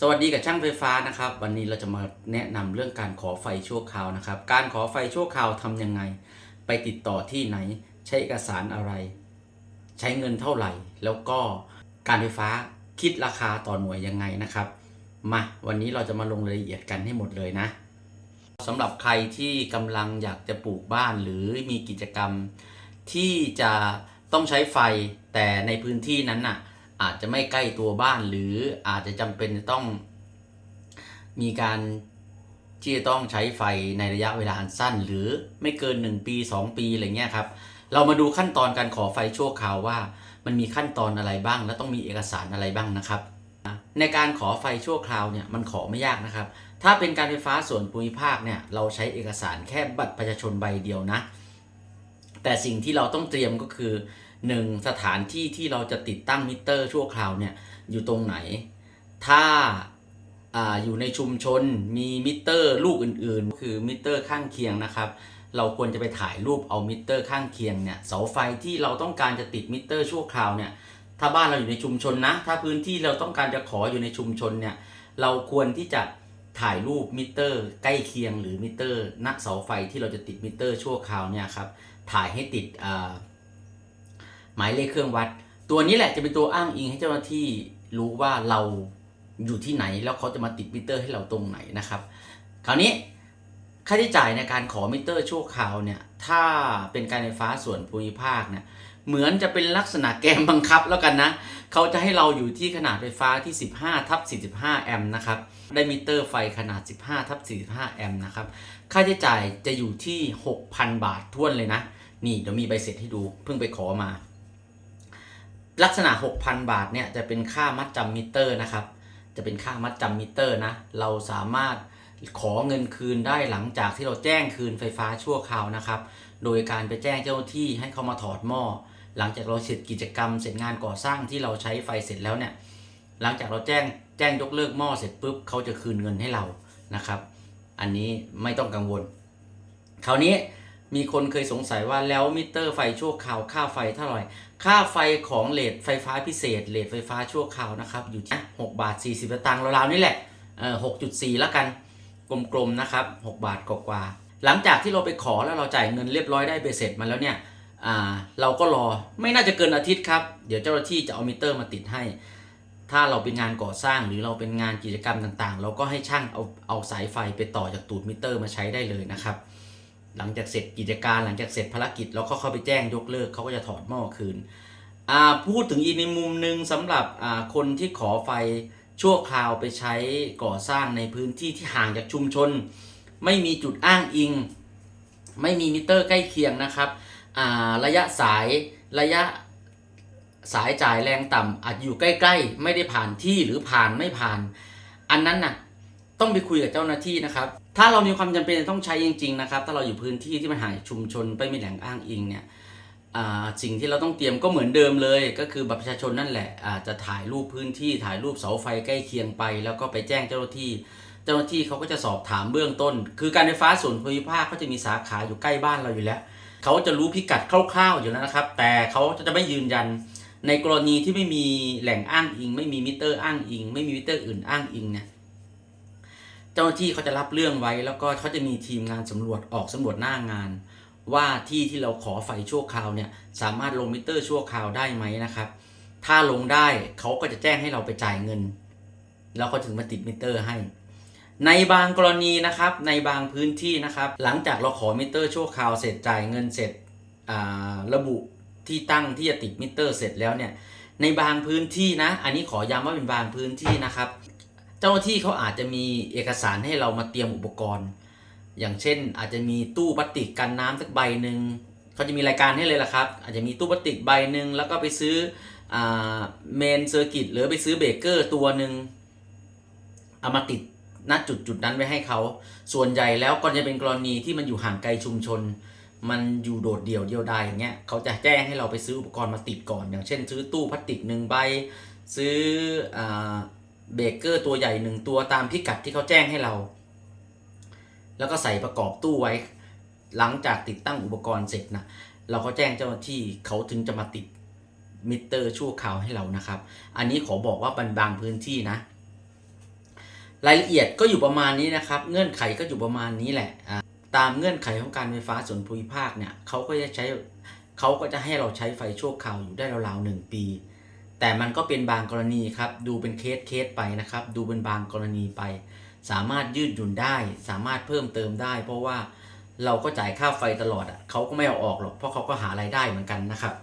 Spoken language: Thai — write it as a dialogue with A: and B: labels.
A: สวัสดีกับช่างไฟฟ้านะครับ วันนี้เราจะมาแนะนำเรื่องการขอไฟชั่วคราวนะครับ การขอไฟชั่วคราวทำยังไง ไปติดต่อที่ไหน ใช้เอกสารอะไร ใช้เงินเท่าไหร่ แล้วก็การไฟฟ้าคิดราคาต่อหน่วยยังไงนะครับ มาวันนี้เราจะมาลงรายละเอียดกันให้หมดเลยนะสำหรับใครที่กำลังอยากจะปลูกบ้านหรือมีกิจกรรมที่จะต้องใช้ไฟแต่ในพื้นที่นั้นน่ะ อาจจะไม่ใกล้ตัวบ้านหรืออาจจะจำเป็นต้อง มีการที่จะต้องใช้ไฟในระยะเวลาอันสั้น หรือไม่เกิน 1 ปี 2 ปีอะไรเงี้ยครับเรามาดูขั้นตอนการขอไฟชั่วคราวว่า มันมีขั้นตอนอะไรบ้าง และต้องมีเอกสารอะไรบ้างนะครับ ในการขอไฟชั่วคราวเนี่ยมันขอไม่ยากนะครับ ถ้าเป็นการไฟฟ้าส่วนภูมิภาคเนี่ยเราใช้เอกสารแค่บัตรประชาชนใบเดียวนะ แต่สิ่งที่เราต้องเตรียมก็คือ 1. สถานที่ที่เราจะติดตั้งมิเตอร์ชั่วคราวเนี่ยอยู่ตรงไหน ถ้าอาอยู่ในชุมชนมีมิเตอร์ลูกอื่นๆ คือมิเตอร์ข้างเคียงนะครับ เราควรจะไปถ่ายรูปเอามิเตอร์ข้างเคียงเนี่ยเสาไฟที่เราต้องการจะติดมิเตอร์ชั่วคราวเนี่ยถ้าบ้านเราอยู่ในชุมชนนะ ถ้าพื้นที่เราต้องการจะขออยู่ในชุมชนเนี่ยเราควรที่จะถ่ายรูปมิเตอร์ใกล้เคียงหรือมิเตอร์ณเสาไฟที่เราจะติดมิเตอร์ชั่วคราวเนี่ยครับถ่ายให้ติดอ่า หมายเลขเครื่องวัด ตัวนี้แหละจะเป็นตัวอ้างอิงให้เจ้าหน้าที่รู้ว่าเราอยู่ที่ไหนแล้วเขาจะมาติดมิเตอร์ให้เราตรงไหนนะครับ คราวนี้ค่าใช้จ่ายในการขอมิเตอร์ชั่วคราวเนี่ยถ้าเป็นการไฟฟ้าส่วนภูมิภาคเนี่ยเหมือนจะเป็นลักษณะแกมบังคับแล้วกันนะ เขาจะให้เราอยู่ที่ขนาดไฟฟ้าที่ 15ทับ45 แอมป์นะครับ ได้มิเตอร์ไฟขนาด 15ทับ45 แอมป์นะครับ ค่าใช้จ่ายจะอยู่ที่ 6,000 บาทท้วนเลยนะ นี่เดี๋ยวมีใบเสร็จให้ดู เพิ่งไปขอมา ลักษณะ 6,000 บาทเนี่ยจะเป็นค่ามัดจำมิเตอร์นะครับ จะเป็นค่ามัดจำมิเตอร์นะ เราสามารถขอเงินคืนได้หลังจากที่เราแจ้งคืนไฟฟ้าชั่วคราวนะครับ โดยการไปแจ้งเจ้าหน้าที่ให้เขามาถอดหม้อ หลังจากเราเสร็จกิจกรรมเสร็จงานก่อสร้างที่เราใช้ไฟเสร็จแล้วเนี่ย หลังจากเราแจ้งแจ้งยกเลิกหม้อเสร็จปุ๊บเขาจะคืนเงินให้เรานะครับ อันนี้ไม่ต้องกังวล คราวนี้ มีคนเคยสงสัยว่าแล้วมิเตอร์ไฟชั่วคราวค่าไฟเท่าไหร่ ค่าไฟของเลทไฟฟ้าพิเศษเลทไฟฟ้าชั่วคราวนะครับ อยู่ที่ 6 บาท 40สตางค์ราวๆนี่แหละเออ6.4แล้วกันกลมๆนะครับ 6 บาทกว่าๆหลังจากที่เราไปขอแล้วเราจ่ายเงินเรียบร้อยได้เบสเสร็จมาแล้วเนี่ยอ่าเราก็รอไม่น่าจะเกินอาทิตย์ครับ เดี๋ยวเจ้าหน้าที่จะเอามิเตอร์มาติดให้ ถ้าเราเป็นงานก่อสร้างหรือเราเป็นงานกิจกรรมต่างๆ เราก็ให้ช่างเอาเอาสายไฟไปต่อจากตูดมิเตอร์มาใช้ได้เลยนะครับ หลังจากเสร็จกิจการหลังจากเสร็จภารกิจเราก็เข้าไปแจ้งยกเลิกเขาก็จะถอดหม้อคืนพูดถึงอีกในมุมหนึ่งสำหรับคนที่ขอไฟชั่วคราวไปใช้ก่อสร้างในพื้นที่ที่ห่างจากชุมชน ไม่มีจุดอ้างอิง ไม่มีมิเตอร์ใกล้เคียงนะครับระยะสายระยะสายจ่ายแรงต่ำอาจอยู่ใกล้ ๆ ไม่ได้ผ่านที่หรือผ่านไม่ผ่าน อันนั้นน่ะต้องไปคุยกับเจ้าหน้าที่นะครับ ถ้าเรามีความจำเป็นต้องใช้จริง ๆ นะครับ ถ้าเราอยู่พื้นที่ที่มันห่างชุมชนไม่มีแหล่งอ้างอิงเนี่ยสิ่งที่เราต้องเตรียมก็เหมือนเดิมเลย ก็คือบัตรประชาชนนั่นแหละอาจจะถ่ายรูปพื้นที่ถ่ายรูปเสาไฟใกล้เคียงไป แล้วก็ไปแจ้งเจ้าหน้าที่ เจ้าหน้าที่เขาก็จะสอบถามเบื้องต้น คือการไฟฟ้าส่วนภูมิภาคเขาจะมีสาขาอยู่ใกล้บ้านเราอยู่แล้วเขาจะรู้พิกัดคร่าวๆอยู่แล้วนะครับ แต่เขาจะไม่ยืนยัน ในกรณีที่ไม่มีแหล่งอ้างอิง ไม่มีมิเตอร์อ้างอิง ไม่มีมิเตอร์อื่นอ้างอิงเนี่ย เจ้าหน้าที่เขาจะรับเรื่องไว้ แล้วก็เขาจะมีทีมงานสำรวจออกสำรวจหน้างาน ว่าที่ที่เราขอไฟชั่วคราวเนี่ยสามารถลงมิเตอร์ชั่วคราวได้ไหมนะครับ ถ้าลงได้เขาก็จะแจ้งให้เราไปจ่ายเงิน แล้วเขาถึงมาติดมิเตอร์ให้ ในบางกรณีนะครับในบางพื้นที่นะครับ หลังจากเราขอมิเตอร์ชั่วคราวเสร็จจ่ายเงินเสร็จระบุที่ตั้งที่จะติดมิเตอร์เสร็จแล้วเนี่ยในบางพื้นที่นะ อันนี้ขอย้ำว่าเป็นบางพื้นที่นะครับ เจ้าหน้าที่เขาอาจจะมีเอกสารให้เรามาเตรียมอุปกรณ์ อย่างเช่น อาจจะมีตู้พลาสติกกันน้ำสักใบหนึ่งเขาจะมีรายการให้เลยละครับ อาจจะมีตู้พลาสติกใบหนึ่งแล้วก็ไปซื้อเมนเซอร์กิตหรือไปซื้อเบรกเกอร์ตัวหนึ่งเอามาติดณจุดจุดนั้นไว้ให้เขา ส่วนใหญ่แล้วก็จะเป็นกรณีที่มันอยู่ห่างไกลชุมชน มันอยู่โดดเดี่ยวเดียวดายอย่างเงี้ยเขาจะแจ้งให้เราไปซื้ออุปกรณ์มาติดก่อน อย่างเช่น ซื้อตู้พลาสติกหนึ่งใบ ซื้ออ เบเกอร์ตัวใหญ่หนึ่งตัวตามพิกัดที่เขาแจ้งให้เรา แล้วก็ใส่ประกอบตู้ไว้ หลังจากติดตั้งอุปกรณ์เสร็จนะเราก็แจ้งเจ้าหน้าที่เขาถึงจะมาติดมิเตอร์ชั่วคราวให้เรานะครับ อันนี้ขอบอกว่าบางบางพื้นที่นะ รายละเอียดก็อยู่ประมาณนี้นะครับ เงื่อนไขก็อยู่ประมาณนี้แหละ ตามเงื่อนไขของการไฟฟ้าส่วนภูมิภาคเนี่ยเขาก็จะใช้เขาก็จะให้เราใช้ไฟชั่วคราวอยู่ได้ราวๆหนึ่งปี แต่มันก็เป็นบางกรณีครับ ดูเป็นเคสเคสไปนะครับ ดูเป็นบางกรณีไป สามารถยืดหยุ่นได้ สามารถเพิ่มเติมได้ เพราะว่าเราก็จ่ายค่าไฟตลอดอะเขาก็ไม่เอาออกหรอกเพราะเขาก็หารายได้เหมือนกันนะครับ